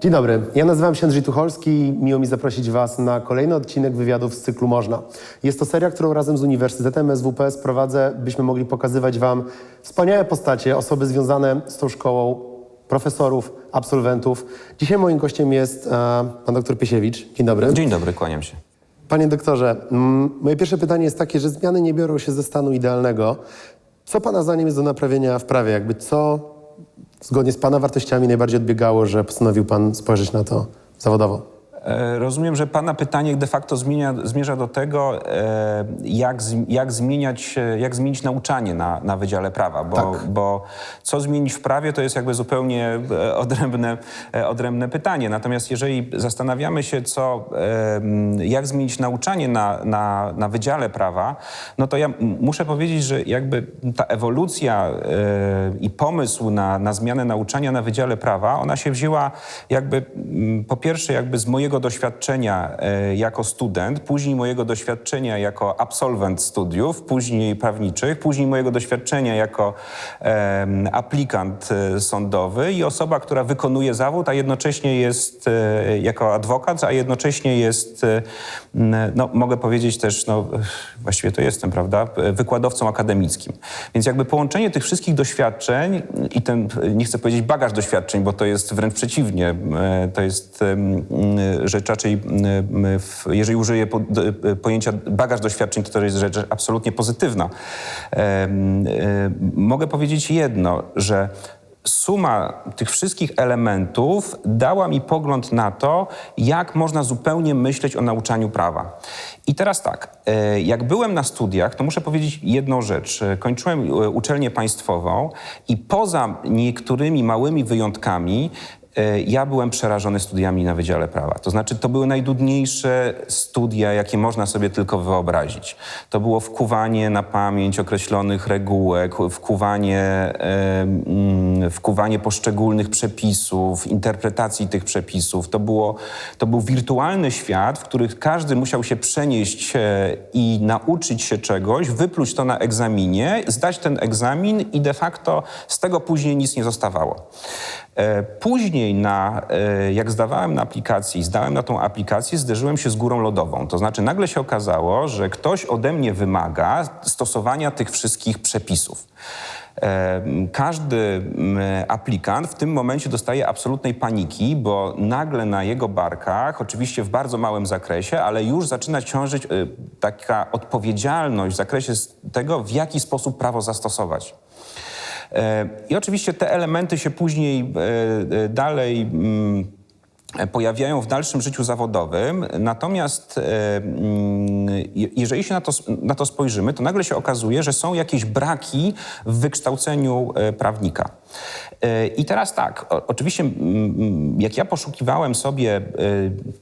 Dzień dobry, ja nazywam się Andrzej Tucholski i miło mi zaprosić Was na kolejny odcinek wywiadów z cyklu Można. Jest to seria, którą razem z Uniwersytetem SWPS prowadzę, byśmy mogli pokazywać Wam wspaniałe postacie, osoby związane z tą szkołą, profesorów, absolwentów. Dzisiaj moim gościem jest e, pan dr Piesiewicz. Dzień dobry. Dzień dobry, kłaniam się. Panie doktorze, moje pierwsze pytanie jest takie, że zmiany nie biorą się ze stanu idealnego. Co Pana zdaniem jest do naprawienia w prawie? Jakby co zgodnie z Pana wartościami najbardziej odbiegało, że postanowił Pan spojrzeć na to zawodowo? E, Rozumiem, że Pana pytanie de facto zmienia, zmierza do tego, e, jak, jak, zmieniać, e, jak zmienić nauczanie na, na Wydziale Prawa, bo, Tak. bo co zmienić w prawie to jest jakby zupełnie odrębne, odrębne pytanie. Natomiast jeżeli zastanawiamy się, co, jak zmienić nauczanie na, na, na Wydziale Prawa, no to ja muszę powiedzieć, że jakby ta ewolucja i pomysł na, na zmianę nauczania na Wydziale Prawa, ona się wzięła jakby po pierwsze jakby z mojego doświadczenia e, jako student, później mojego doświadczenia jako absolwent studiów, później prawniczych, później mojego doświadczenia jako aplikant e, sądowy i osoba, która wykonuje zawód, a jednocześnie jest e, jako adwokat, a jednocześnie jest, no mogę powiedzieć też, no właściwie to jestem, prawda, wykładowcą akademickim. Więc jakby połączenie tych wszystkich doświadczeń i ten, nie chcę powiedzieć bagaż doświadczeń, bo to jest wręcz przeciwnie, to jest rzecz raczej, m, w- jeżeli użyję e, pojęcia bagaż doświadczeń, to to jest rzecz absolutnie pozytywna. E, Mogę powiedzieć jedno, że suma tych wszystkich elementów dała mi pogląd na to, jak można zupełnie myśleć o nauczaniu prawa. I teraz tak, e, jak byłem na studiach, to muszę powiedzieć jedną rzecz. E, Kończyłem e, uczelnię państwową i poza niektórymi małymi wyjątkami, ja byłem przerażony studiami na Wydziale Prawa. To znaczy, to były najdudniejsze studia, jakie można sobie tylko wyobrazić. To było wkuwanie na pamięć określonych regułek, wkuwanie, e, mm, wkuwanie poszczególnych przepisów, interpretacji tych przepisów. To, było, to był wirtualny świat, w którym każdy musiał się przenieść e, i nauczyć się czegoś, wypluć to na egzaminie, zdać ten egzamin i de facto z tego później nic nie zostawało. E, Później, na, e, jak zdawałem na aplikacji, zdałem na tą aplikację, zderzyłem się z górą lodową. To znaczy, nagle się okazało, że ktoś ode mnie wymaga stosowania tych wszystkich przepisów. E, Każdy aplikant w tym momencie dostaje absolutnej paniki, bo nagle na jego barkach, oczywiście w bardzo małym zakresie, ale już zaczyna ciążyć taka odpowiedzialność w zakresie tego, w jaki sposób prawo zastosować. E, I oczywiście te elementy się później e, e, dalej mm, pojawiają w dalszym życiu zawodowym. Natomiast mm, jeżeli się na to, na to spojrzymy, to nagle się okazuje, że są jakieś braki w wykształceniu e, prawnika. E, I teraz tak, oczywiście mm, jak ja poszukiwałem sobie,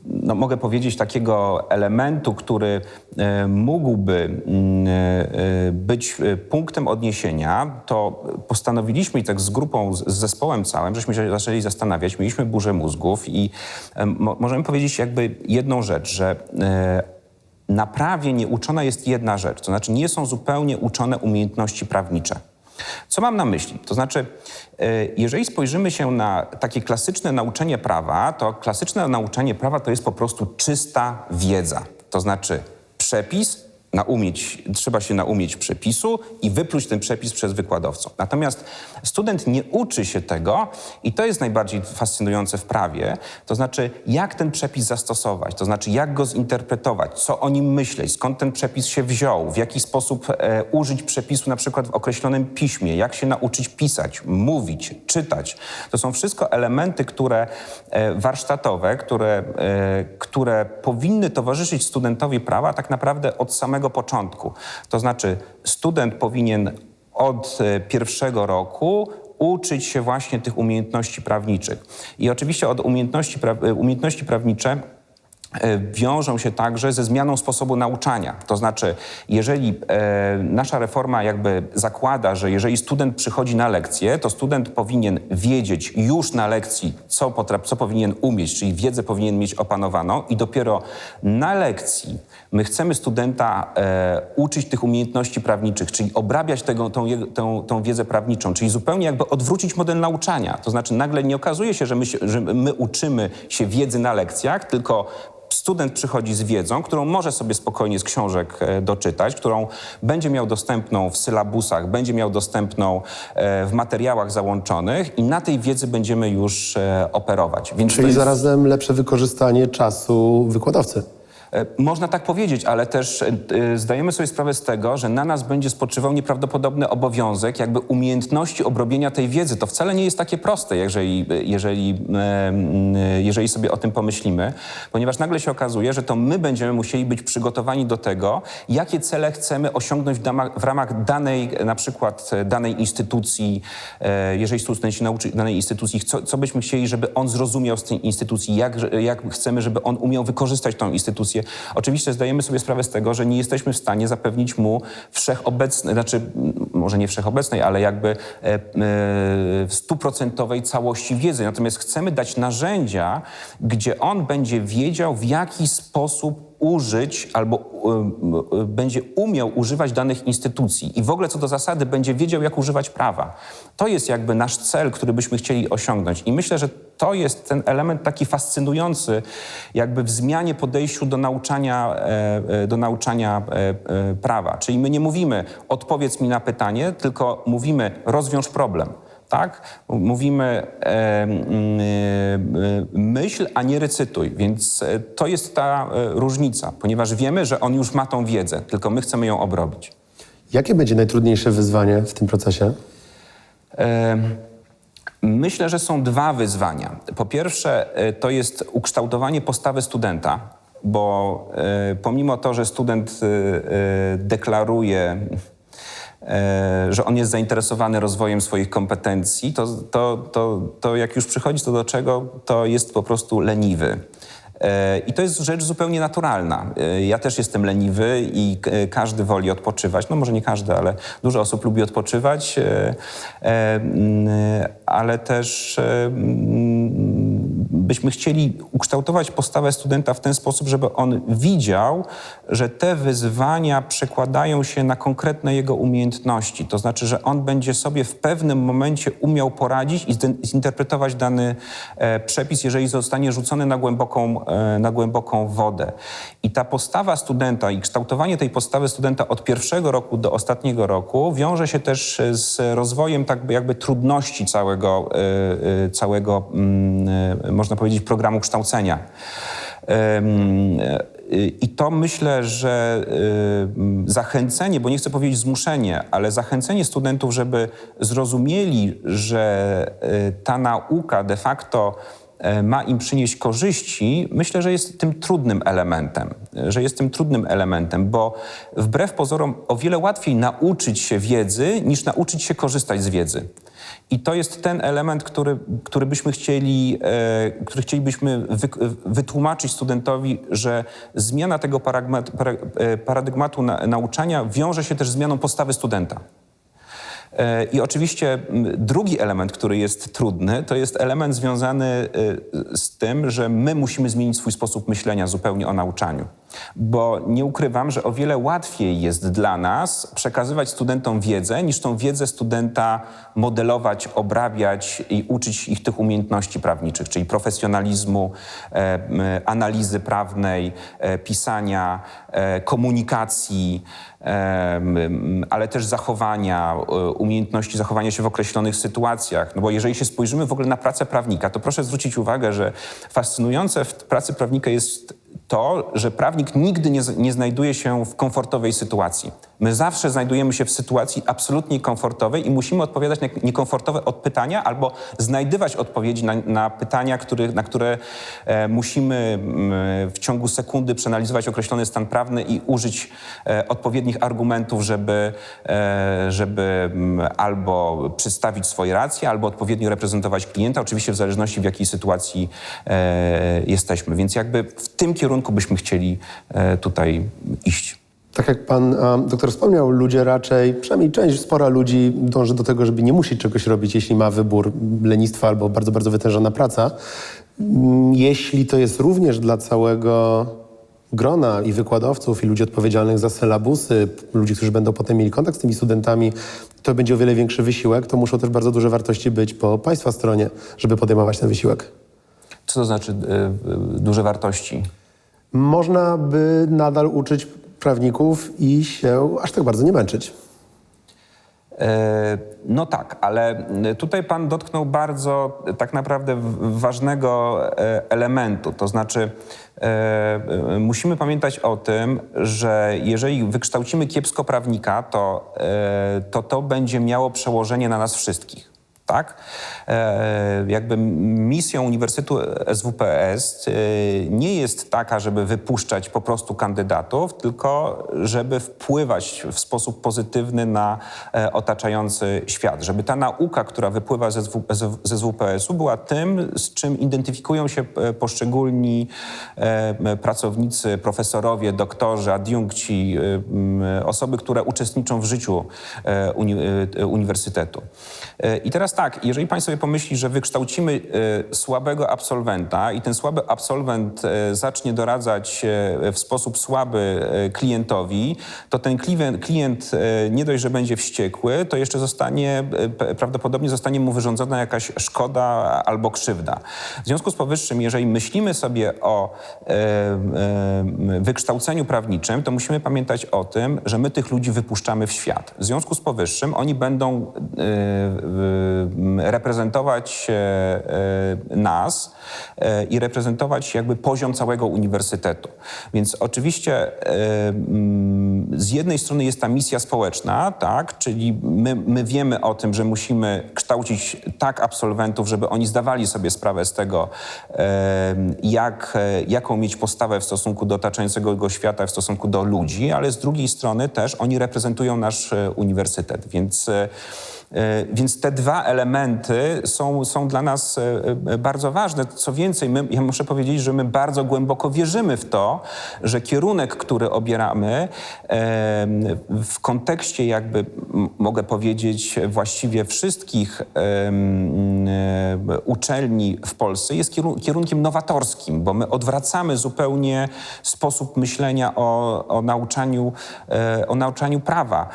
no mogę powiedzieć, takiego elementu, który mógłby mm, być punktem odniesienia, to postanowiliśmy i tak z grupą, z zespołem całym, żeśmy się zaczęli zastanawiać, mieliśmy burzę mózgów i mo, możemy powiedzieć jakby jedną rzecz, że na prawie nieuczona jest jedna rzecz, to znaczy nie są zupełnie uczone umiejętności prawnicze. Co mam na myśli? To znaczy, e, jeżeli spojrzymy się na takie klasyczne nauczenie prawa, to klasyczne nauczenie prawa to jest po prostu czysta wiedza. To znaczy przepis, naumieć, trzeba się naumieć przepisu i wypluć ten przepis przez wykładowcę. Natomiast student nie uczy się tego i to jest najbardziej fascynujące w prawie, to znaczy jak ten przepis zastosować, to znaczy jak go zinterpretować, co o nim myśleć, skąd ten przepis się wziął, w jaki sposób e, użyć przepisu na przykład w określonym piśmie, jak się nauczyć pisać, mówić, czytać. To są wszystko elementy, które e, warsztatowe, które, e, które powinny towarzyszyć studentowi prawa tak naprawdę od samego początku. To znaczy student powinien od e, pierwszego roku uczyć się właśnie tych umiejętności prawniczych. I oczywiście od umiejętności, pra, e, umiejętności prawnicze wiążą się także ze zmianą sposobu nauczania. To znaczy, jeżeli e, nasza reforma jakby zakłada, że jeżeli student przychodzi na lekcję, to student powinien wiedzieć już na lekcji, co, potra- co powinien umieć, czyli wiedzę powinien mieć opanowaną i dopiero na lekcji my chcemy studenta e, uczyć tych umiejętności prawniczych, czyli obrabiać tego, tą, tą, tą wiedzę prawniczą, czyli zupełnie jakby odwrócić model nauczania. To znaczy nagle nie okazuje się, że my, że my uczymy się wiedzy na lekcjach, tylko student przychodzi z wiedzą, którą może sobie spokojnie z książek e, doczytać, którą będzie miał dostępną w sylabusach, będzie miał dostępną e, w materiałach załączonych i na tej wiedzy będziemy już e, operować. Więc Czyli jest- zarazem lepsze wykorzystanie czasu wykładowcy. E, Można tak powiedzieć, ale też e, zdajemy sobie sprawę z tego, że na nas będzie spoczywał nieprawdopodobny obowiązek jakby umiejętności obrobienia tej wiedzy. To wcale nie jest takie proste, jeżeli, jeżeli, e, jeżeli sobie o tym pomyślimy, ponieważ nagle się okazuje, że to my będziemy musieli być przygotowani do tego, jakie cele chcemy osiągnąć w, ramach danej, na przykład danej instytucji, jeżeli student się nauczy danej instytucji, co, co byśmy chcieli, żeby on zrozumiał z tej instytucji, jak, jak chcemy, żeby on umiał wykorzystać tą instytucję. Oczywiście zdajemy sobie sprawę z tego, że nie jesteśmy w stanie zapewnić mu wszechobecnej, znaczy może nie wszechobecnej, ale jakby e, e, stuprocentowej całości wiedzy. Natomiast chcemy dać narzędzia, gdzie on będzie wiedział, w jaki sposób użyć albo y, y, będzie umiał używać danych instytucji i w ogóle co do zasady będzie wiedział, jak używać prawa. To jest jakby nasz cel, który byśmy chcieli osiągnąć i myślę, że to jest ten element taki fascynujący jakby w zmianie podejściu do nauczania, e, e, do nauczania e, prawa. Czyli my nie mówimy odpowiedz mi na pytanie, tylko mówimy rozwiąż problem. Tak? Mówimy myśl, a nie recytuj. Więc e, to jest ta e, różnica, ponieważ wiemy, że on już ma tą wiedzę, tylko my chcemy ją obrobić. Jakie będzie najtrudniejsze wyzwanie w tym procesie? Myślę, że są dwa wyzwania. Po pierwsze, e, to jest ukształtowanie postawy studenta, bo pomimo to, że student deklaruje, że on jest zainteresowany rozwojem swoich kompetencji, to, to, to, to jak już przychodzi to do czego, to jest po prostu leniwy. E, I to jest rzecz zupełnie naturalna. E, Ja też jestem leniwy i każdy woli odpoczywać. No może nie każdy, ale dużo osób lubi odpoczywać, e, e, ale też e, byśmy chcieli ukształtować postawę studenta w ten sposób, żeby on widział, że te wyzwania przekładają się na konkretne jego umiejętności. To znaczy, że on będzie sobie w pewnym momencie umiał poradzić i zinterpretować dany e, przepis, jeżeli zostanie rzucony na głęboką, e, na głęboką wodę. I ta postawa studenta i kształtowanie tej postawy studenta od pierwszego roku do ostatniego roku wiąże się też e, z rozwojem tak by jakby trudności całego, całego mm, można powiedzieć, programu kształcenia. E, I to myślę, że zachęcenie, bo nie chcę powiedzieć zmuszenie, ale zachęcenie studentów, żeby zrozumieli, że y, ta nauka de facto e, ma im przynieść korzyści, myślę, że jest tym trudnym elementem. Że jest tym trudnym elementem, bo wbrew pozorom o wiele łatwiej nauczyć się wiedzy, niż nauczyć się korzystać z wiedzy. I to jest ten element, który, który byśmy chcieli, e, który chcielibyśmy wy, wytłumaczyć studentowi, że zmiana tego e, paradygmatu na, nauczania wiąże się też z zmianą postawy studenta. E, I oczywiście drugi element, który jest trudny, to jest element związany e, z tym, że my musimy zmienić swój sposób myślenia zupełnie o nauczaniu. Bo nie ukrywam, że o wiele łatwiej jest dla nas przekazywać studentom wiedzę, niż tą wiedzę studenta modelować, obrabiać i uczyć ich tych umiejętności prawniczych, czyli profesjonalizmu, e, analizy prawnej, e, pisania, e, komunikacji, em, ale też zachowania, e, umiejętności zachowania się w określonych sytuacjach. No bo jeżeli się spojrzymy w ogóle na pracę prawnika, to proszę zwrócić uwagę, że fascynujące w pracy prawnika jest to, że prawnik nigdy nie, nie znajduje się w komfortowej sytuacji. My zawsze znajdujemy się w sytuacji absolutnie komfortowej i musimy odpowiadać na niekomfortowe pytania albo znajdywać odpowiedzi na, na pytania, który, na które e, musimy mm, w ciągu sekundy przeanalizować określony stan prawny i użyć e, odpowiednich argumentów, żeby, e, żeby mm, albo przedstawić swoje racje, albo odpowiednio reprezentować klienta, oczywiście w zależności w jakiej sytuacji e, jesteśmy. Więc jakby w tym kierunku kierunku byśmy chcieli e, tutaj iść. Tak jak pan doktor wspomniał, ludzie raczej, przynajmniej część, spora ludzi dąży do tego, żeby nie musieć czegoś robić, jeśli ma wybór lenistwa albo bardzo, bardzo wytężona praca. Mm, Jeśli to jest również dla całego grona i wykładowców, i ludzi odpowiedzialnych za sylabusy, p- ludzi, którzy będą potem mieli kontakt z tymi studentami, to będzie o wiele większy wysiłek, to muszą też bardzo duże wartości być po państwa stronie, żeby podejmować ten wysiłek. Co to znaczy e, e, duże wartości? Można by nadal uczyć prawników i się aż tak bardzo nie męczyć. E, No tak, ale tutaj pan dotknął bardzo tak naprawdę ważnego e, elementu. To znaczy, e, musimy pamiętać o tym, że jeżeli wykształcimy kiepsko prawnika, to to, to będzie miało przełożenie na nas wszystkich. Tak? E, jakby misją Uniwersytetu SWPS e, nie jest taka, żeby wypuszczać po prostu kandydatów, tylko żeby wpływać w sposób pozytywny na e, otaczający świat. Żeby ta nauka, która wypływa ze, ZWPS-u, była tym, z czym identyfikują się poszczególni pracownicy, profesorowie, doktorzy, adiunkci, osoby, które uczestniczą w życiu uni, uniwersytetu. I teraz tak, jeżeli Państwo sobie pomyśli, że wykształcimy e, słabego absolwenta i ten słaby absolwent e, zacznie doradzać e, w sposób słaby klientowi, to ten klient, nie dość, że będzie wściekły, to jeszcze zostanie, prawdopodobnie zostanie mu wyrządzona jakaś szkoda albo krzywda. W związku z powyższym, jeżeli myślimy sobie o wykształceniu prawniczym, to musimy pamiętać o tym, że my tych ludzi wypuszczamy w świat. W związku z powyższym oni będą reprezentować e, e, nas e, i reprezentować jakby poziom całego uniwersytetu. Więc oczywiście z jednej strony jest ta misja społeczna, tak, czyli my, my wiemy o tym, że musimy kształcić tak absolwentów, żeby oni zdawali sobie sprawę z tego, jak, jaką mieć postawę w stosunku do otaczającego go świata, w stosunku do ludzi, ale z drugiej strony też oni reprezentują nasz uniwersytet, więc Więc te dwa elementy są, są dla nas e, e, bardzo ważne. Co więcej, my, ja muszę powiedzieć, że my bardzo głęboko wierzymy w to, że kierunek, który obieramy w kontekście jakby, mogę powiedzieć, właściwie wszystkich e, uczelni w Polsce jest kierun- kierunkiem nowatorskim, bo my odwracamy zupełnie sposób myślenia o, o, nauczaniu, e, o nauczaniu prawa.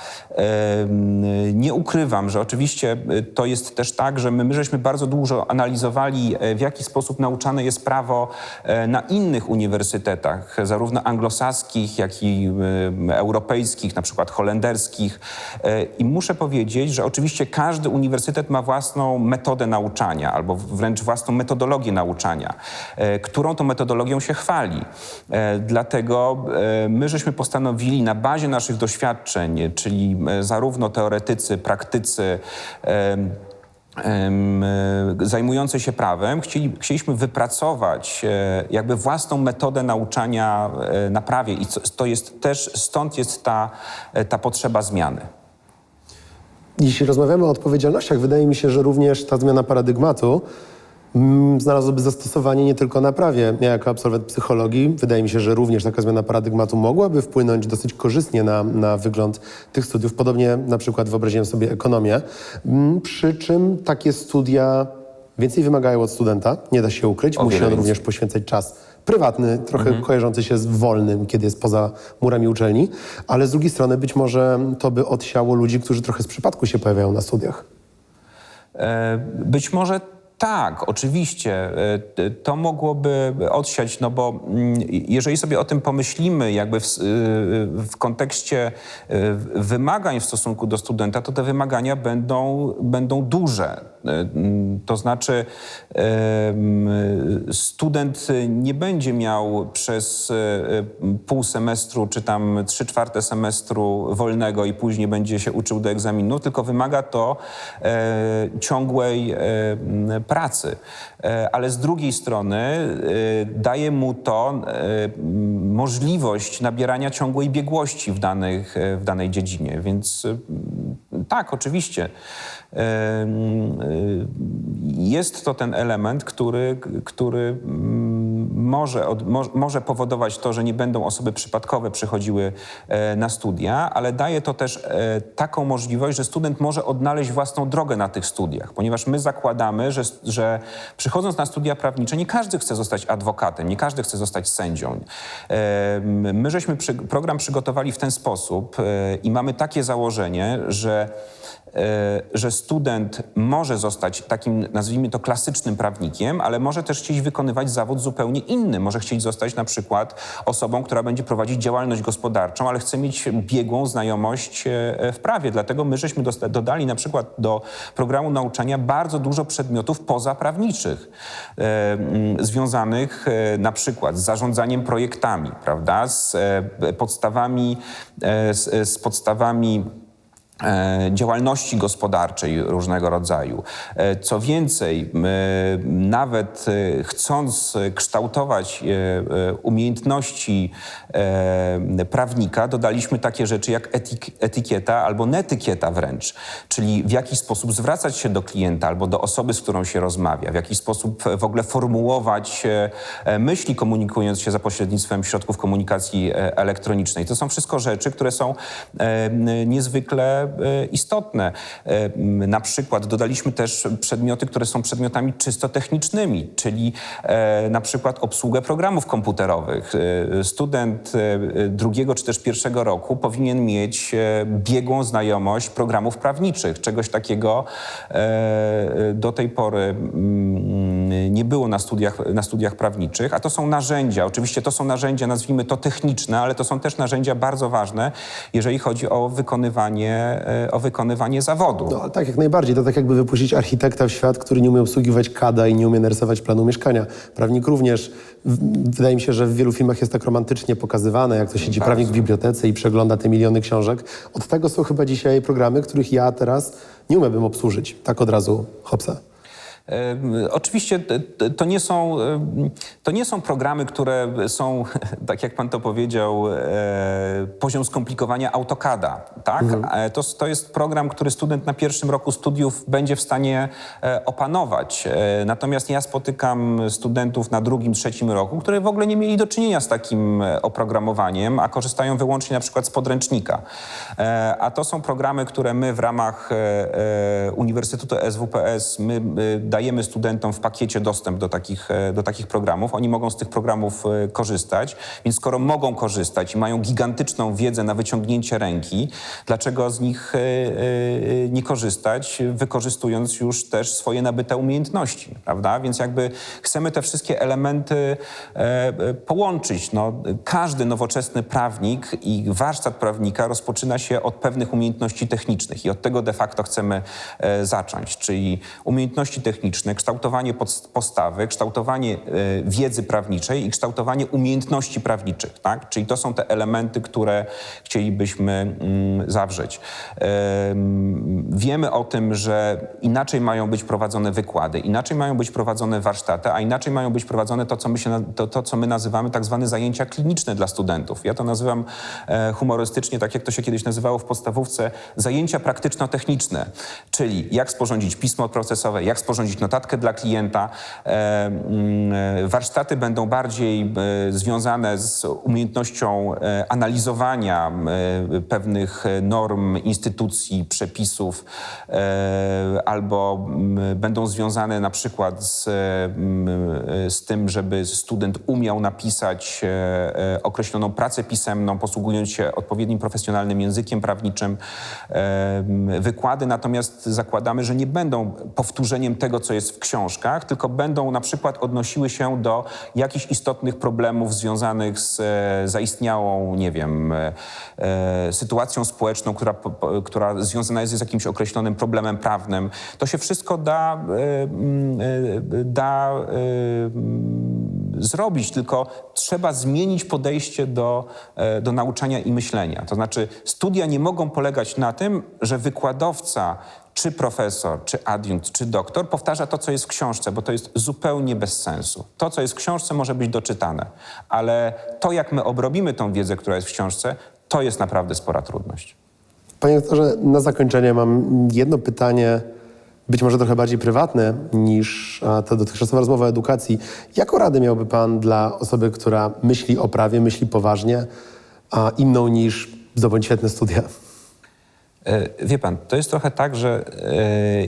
Nie ukrywam, że oczywiście y, to jest też tak, że my, my żeśmy bardzo dużo analizowali, e, w jaki sposób nauczane jest prawo e, na innych uniwersytetach, zarówno anglosaskich, jak i y, europejskich, na przykład holenderskich. E, I muszę powiedzieć, że oczywiście każdy uniwersytet ma własną metodę nauczania albo wręcz własną metodologię nauczania, e, którą tą metodologią się chwali. E, Dlatego e, my żeśmy postanowili na bazie naszych doświadczeń, czyli e, zarówno teoretycy, praktycy, e, zajmujący się prawem, chcieli, chcieliśmy wypracować e, jakby własną metodę nauczania e, na prawie i to jest też, stąd jest ta, e, ta potrzeba zmiany. Jeśli rozmawiamy o odpowiedzialnościach, wydaje mi się, że również ta zmiana paradygmatu mm, znalazłaby zastosowanie nie tylko na prawie. Ja jako absolwent psychologii, wydaje mi się, że również taka zmiana paradygmatu mogłaby wpłynąć dosyć korzystnie na, na wygląd tych studiów. Podobnie na przykład wyobraziłem sobie ekonomię, Mm, przy czym takie studia więcej wymagają od studenta, nie da się ukryć. O Musi on więcej. również poświęcać czas prywatny, trochę kojarzący się z wolnym, kiedy jest poza murami uczelni, ale z drugiej strony być może to by odsiało ludzi, którzy trochę z przypadku się pojawiają na studiach. E, Być może tak, oczywiście. E, To mogłoby odsiać, no bo mm, jeżeli sobie o tym pomyślimy, jakby w, s- y, w kontekście y, wymagań w stosunku do studenta, to te wymagania będą, będą duże. To znaczy, student nie będzie miał przez pół semestru czy tam trzy czwarte semestru wolnego i później będzie się uczył do egzaminu, tylko wymaga to ciągłej pracy. E, ale z drugiej strony e, daje mu to możliwość nabierania ciągłej biegłości w, danych, e, w danej dziedzinie. Więc tak, oczywiście. E, Jest to ten element, który, który mm, może, od, mo, może powodować to, że nie będą osoby przypadkowe przychodziły e, na studia, ale daje to też e, taką możliwość, że student może odnaleźć własną drogę na tych studiach, ponieważ my zakładamy, że, że przychodząc na studia prawnicze, nie każdy chce zostać adwokatem, nie każdy chce zostać sędzią. E, My żeśmy program przygotowali w ten sposób i mamy takie założenie, że że student może zostać takim, nazwijmy to, klasycznym prawnikiem, ale może też chcieć wykonywać zawód zupełnie inny. Może chcieć zostać na przykład osobą, która będzie prowadzić działalność gospodarczą, ale chce mieć biegłą znajomość e, w prawie. Dlatego my żeśmy dodali na przykład do programu nauczania bardzo dużo przedmiotów pozaprawniczych, e, związanych e, na przykład z zarządzaniem projektami, prawda, z e, podstawami, e, z, podstawami e, działalności gospodarczej różnego rodzaju. E, Co więcej, nawet e, chcąc e, kształtować e, e, umiejętności e, prawnika, dodaliśmy takie rzeczy jak etyk- etykieta albo netykieta wręcz, czyli w jaki sposób zwracać się do klienta albo do osoby, z którą się rozmawia, w jaki sposób w ogóle formułować e, e, myśli, komunikując się za pośrednictwem środków komunikacji e, elektronicznej. To są wszystko rzeczy, które są e, niezwykle e, istotne. E, Na przykład dodaliśmy też przedmioty, które są przedmiotami czysto technicznymi, czyli e, na przykład obsługę programów komputerowych. E, Student e, drugiego czy też pierwszego roku powinien mieć e, biegłą znajomość programów prawniczych. Czegoś takiego e, do tej pory mm, nie było na studiach, na studiach prawniczych, a to są narzędzia. Oczywiście to są narzędzia, nazwijmy to techniczne, ale to są też narzędzia bardzo ważne, jeżeli chodzi o wykonywanie, e, o wykonywanie zawodu. No, tak, jak najbardziej. To tak jakby wypuścić architekta w świat, który nie umie obsługiwać kada i nie umie narysować planu mieszkania. Prawnik również. Wydaje mi się, że w wielu filmach jest tak romantycznie pokazywane, jak to siedzi prawnik w bibliotece i przegląda te miliony książek. Od tego są chyba dzisiaj programy, których ja teraz nie umiałbym obsłużyć. Tak od razu, hopsa. Oczywiście to nie, są, to nie są programy, które są, tak jak pan to powiedział, e, poziom skomplikowania AutoCADa. Tak? E, To, to jest program, który student na pierwszym roku studiów będzie w stanie e, opanować. Natomiast ja spotykam studentów na drugim, trzecim roku, które w ogóle nie mieli do czynienia z takim oprogramowaniem, a korzystają wyłącznie na przykład z podręcznika. A to są programy, które my w ramach Uniwersytetu SWPS my dajemy studentom w pakiecie dostęp do takich, e, do takich programów. Oni mogą z tych programów e, korzystać, więc skoro mogą korzystać i mają gigantyczną wiedzę na wyciągnięcie ręki, dlaczego z nich e, nie korzystać, wykorzystując już też swoje nabyte umiejętności, prawda? Więc jakby chcemy te wszystkie elementy połączyć. No, każdy nowoczesny prawnik i warsztat prawnika rozpoczyna się od pewnych umiejętności technicznych i od tego de facto chcemy zacząć, czyli umiejętności techniczne, kształtowanie pod- postawy, kształtowanie e, wiedzy prawniczej i kształtowanie umiejętności prawniczych, tak? Czyli to są te elementy, które chcielibyśmy mm, zawrzeć. Em, Wiemy o tym, że inaczej mają być prowadzone wykłady, inaczej mają być prowadzone warsztaty, a inaczej mają być prowadzone to, co my, się, to, to, co my nazywamy tak zwane zajęcia kliniczne dla studentów. Ja to nazywam e, humorystycznie, tak jak to się kiedyś nazywało w podstawówce, zajęcia praktyczno-techniczne, czyli jak sporządzić pismo procesowe, jak sporządzić notatkę dla klienta. E, mm, warsztaty będą bardziej e, związane z umiejętnością e, analizowania pewnych norm, instytucji, przepisów, albo mm, będą związane na przykład z, mm, z tym, żeby student umiał napisać określoną pracę pisemną, posługując się odpowiednim profesjonalnym językiem prawniczym. Wykłady natomiast zakładamy, że nie będą powtórzeniem tego, co jest w książkach, tylko będą na przykład odnosiły się do jakichś istotnych problemów związanych z e, zaistniałą, nie wiem, e, e, sytuacją społeczną, która, która związana jest z jakimś określonym problemem prawnym. To się wszystko da, mm, da mm, zrobić, tylko trzeba zmienić podejście do, do nauczania i myślenia. To znaczy, studia nie mogą polegać na tym, że wykładowca czy profesor, czy adiunkt, czy doktor powtarza to, co jest w książce, bo to jest zupełnie bez sensu. To, co jest w książce, może być doczytane, ale to, jak my obrobimy tą wiedzę, która jest w książce, to jest naprawdę spora trudność. Panie doktorze, na zakończenie mam jedno pytanie, być może trochę bardziej prywatne niż ta dotychczasowa rozmowa o edukacji. Jaką radę miałby Pan dla osoby, która myśli o prawie, myśli poważnie, a inną niż zdobądź świetne studia? E, Wie pan, to jest trochę tak, że e,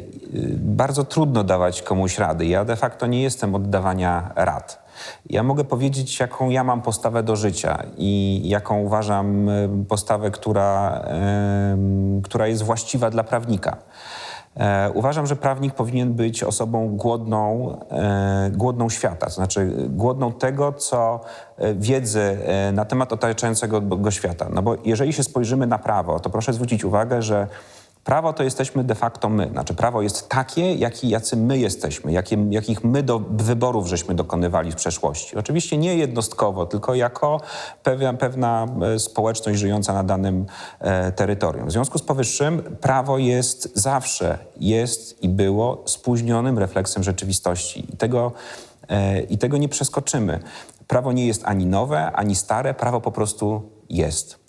bardzo trudno dawać komuś rady. Ja de facto nie jestem od dawania rad. Ja mogę powiedzieć, jaką ja mam postawę do życia i jaką uważam e, postawę, która, która jest właściwa dla prawnika. E, uważam, że prawnik powinien być osobą głodną, e, głodną świata, to znaczy głodną tego, co e, wiedzy na temat otaczającego go świata. No bo jeżeli się spojrzymy na prawo, to proszę zwrócić uwagę, że prawo to jesteśmy de facto my. Znaczy prawo jest takie, jaki, jacy my jesteśmy, jakie, jakich my do wyborów żeśmy dokonywali w przeszłości. Oczywiście nie jednostkowo, tylko jako pewna, pewna społeczność żyjąca na danym e, terytorium. W związku z powyższym prawo jest zawsze, jest i było spóźnionym refleksem rzeczywistości. I tego, e, I tego nie przeskoczymy. Prawo nie jest ani nowe, ani stare, prawo po prostu jest.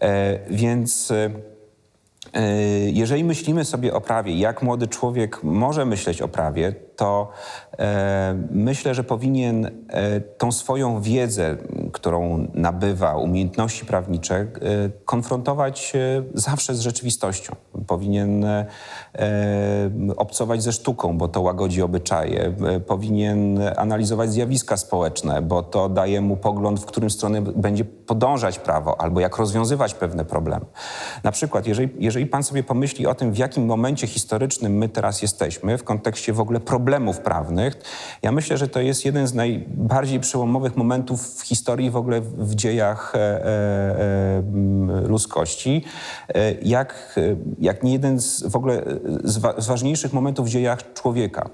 E, więc... E, jeżeli myślimy sobie o prawie, jak młody człowiek może myśleć o prawie, to e, myślę, że powinien e, tą swoją wiedzę, którą nabywa, umiejętności prawnicze, e, konfrontować e, zawsze z rzeczywistością. Powinien e, obcować ze sztuką, bo to łagodzi obyczaje. Powinien analizować zjawiska społeczne, bo to daje mu pogląd, w którym stronę będzie podążać prawo, albo jak rozwiązywać pewne problemy. Na przykład, jeżeli, jeżeli pan sobie pomyśli o tym, w jakim momencie historycznym my teraz jesteśmy, w kontekście w ogóle problemów prawnych, ja myślę, że to jest jeden z najbardziej przełomowych momentów w historii, w ogóle w dziejach e, e, e, ludzkości, jak, jak nie jeden z w ogóle z, wa, z ważniejszych momentów w dziejach człowieka.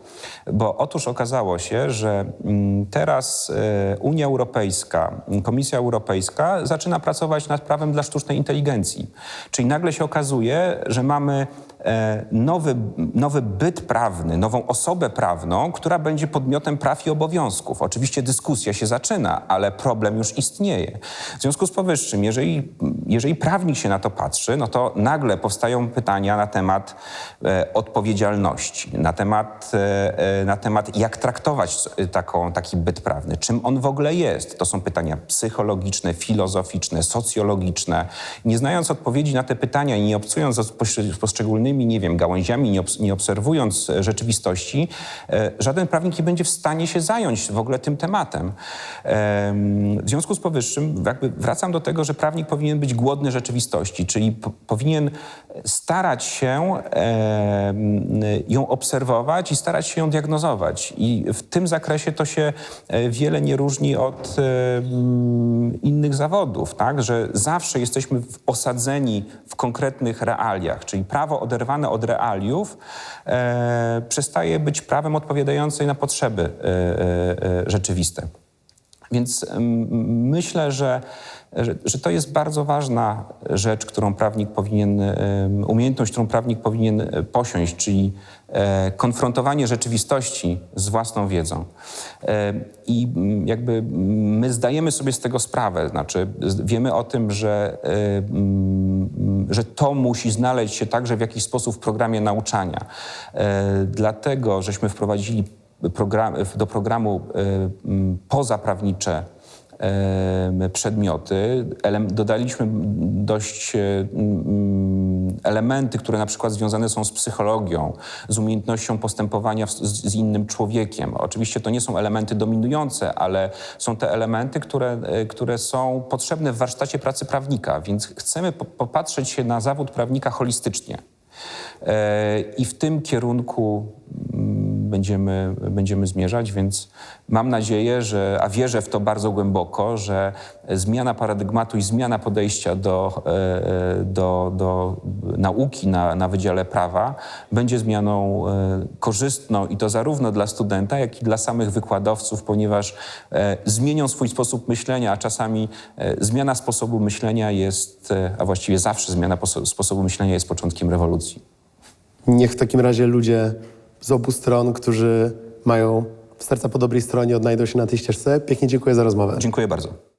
Bo otóż okazało się, że mm, teraz Unia Europejska, Komisja Europejska zaczyna pracować nad prawem dla sztucznej inteligencji. Czyli nagle się okazuje, że mamy nowy, nowy byt prawny, nową osobę prawną, która będzie podmiotem praw i obowiązków. Oczywiście dyskusja się zaczyna, ale problem już istnieje. W związku z powyższym, jeżeli, jeżeli prawnik się na to patrzy, no to nagle powstają pytania na temat e, odpowiedzialności, na temat, e, e, na temat jak traktować e, taką, taki byt prawny, czym on w ogóle jest. To są pytania psychologiczne, filozoficzne, socjologiczne. Nie znając odpowiedzi na te pytania i nie obcując z poszczeg- poszczególnymi, nie wiem, gałęziami, nie, obs- nie obserwując e, rzeczywistości, e, żaden prawnik nie będzie w stanie się zająć w ogóle tym tematem. W związku z powyższym jakby wracam do tego, że prawnik powinien być głodny rzeczywistości, czyli po, powinien starać się em, ją obserwować i starać się ją diagnozować. I w tym zakresie to się e, wiele nie różni od em, innych zawodów, tak? że zawsze jesteśmy osadzeni w konkretnych realiach, czyli prawo oderwane od realiów e, przestaje być prawem odpowiadającym na potrzeby e, e, e, rzeczywiste. Więc myślę, że, że, to jest bardzo ważna rzecz, którą prawnik powinien, umiejętność, którą prawnik powinien e, posiąść, czyli e, konfrontowanie rzeczywistości z własną wiedzą. E, I jakby my zdajemy sobie z tego sprawę, znaczy wiemy o tym, że, że to musi znaleźć się także w jakiś sposób w programie nauczania. Dlatego, żeśmy wprowadzili program, do programu m, pozaprawnicze przedmioty. Dodaliśmy dość e, elementy, które na przykład związane są z psychologią, z umiejętnością postępowania z, innym człowiekiem. Oczywiście to nie są elementy dominujące, ale są te elementy, które, e, które są potrzebne w warsztacie pracy prawnika, więc chcemy po, popatrzeć się na zawód prawnika holistycznie. E, I w tym kierunku będziemy, będziemy zmierzać, więc mam nadzieję, że, a wierzę w to bardzo głęboko, że zmiana paradygmatu i zmiana podejścia do, e, do, do nauki na, na Wydziale Prawa będzie zmianą e, korzystną i to zarówno dla studenta, jak i dla samych wykładowców, ponieważ e, zmienią swój sposób myślenia, a czasami e, zmiana sposobu myślenia jest, e, a właściwie zawsze zmiana poso- sposobu myślenia jest początkiem rewolucji. Niech w takim razie ludzie z obu stron, którzy mają serca po dobrej stronie, odnajdą się na tej ścieżce. Pięknie dziękuję za rozmowę. Dziękuję bardzo.